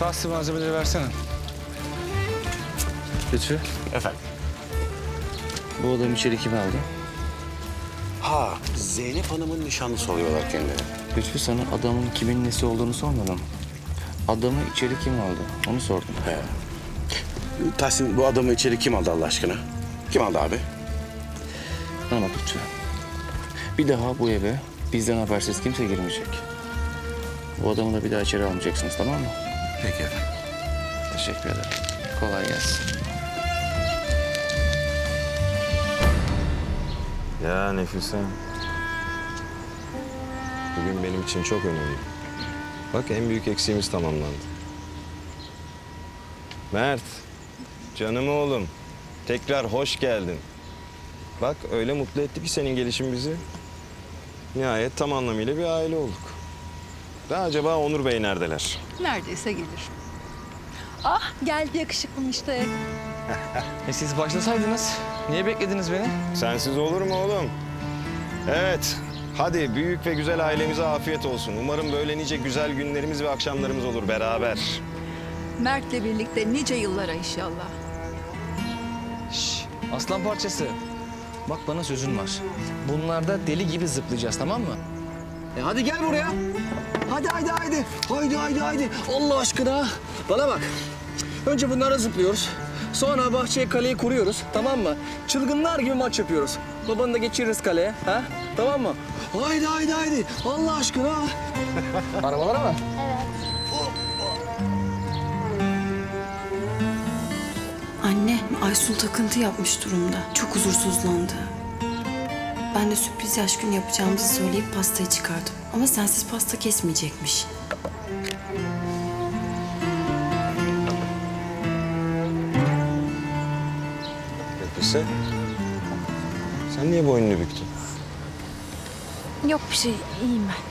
Tahsin malzemeleri versene. Lütfü. Efendim? Bu adamı içeri kim aldı? Ha, Zeynep Hanım'ın nişanlısı oluyorlar kendileri. Lütfü sana adamın kimin nesi olduğunu sormadım. Adamı içeri kim aldı? Onu sordum. He. Tahsin bu adamı içeri kim aldı Allah aşkına? Kim aldı abi? Bana bak Lütfü. Bir daha bu eve bizden habersiz kimse girmeyecek. Bu adamı da bir daha içeri almayacaksınız tamam mı? Peki efendim. Teşekkür ederim. Kolay gelsin. Ya Nefise. Bugün benim için çok önemli. Bak en büyük eksiğimiz tamamlandı. Mert, canım oğlum. Tekrar hoş geldin. Bak öyle mutlu etti ki senin gelişin bizi. Nihayet tam anlamıyla bir aile olduk. Da acaba Onur Bey neredeler? Neredeyse gelir. Ah geldi yakışıklım işte. E siz başlasaydınız. Niye beklediniz beni? Sensiz olur mu oğlum? Evet. Hadi büyük ve güzel ailemize afiyet olsun. Umarım böyle nice güzel günlerimiz ve akşamlarımız olur beraber. Mert'le birlikte nice yıllara inşallah. Şş, aslan parçası. Bak bana sözün var. Bunlarda deli gibi zıplayacağız tamam mı? E hadi gel buraya. Hadi haydi haydi. Haydi haydi haydi. Allah aşkına. Bana bak. Önce bunlara zıplıyoruz. Sonra bahçeye kaleyi kuruyoruz. Tamam mı? Çılgınlar gibi maç yapıyoruz. Babanı da geçiririz kaleye. Ha? Tamam mı? Haydi haydi haydi. Allah aşkına. Arabalara mı? Anne, Aysun takıntı yapmış durumda. Çok huzursuzlandı. Ben de sürpriz yaş günü yapacağımızı söyleyip pastayı çıkardım. Ama sensiz pasta kesmeyecekmiş. Nefise, sen niye boynunu büktün? Yok bir şey, iyiyim ben.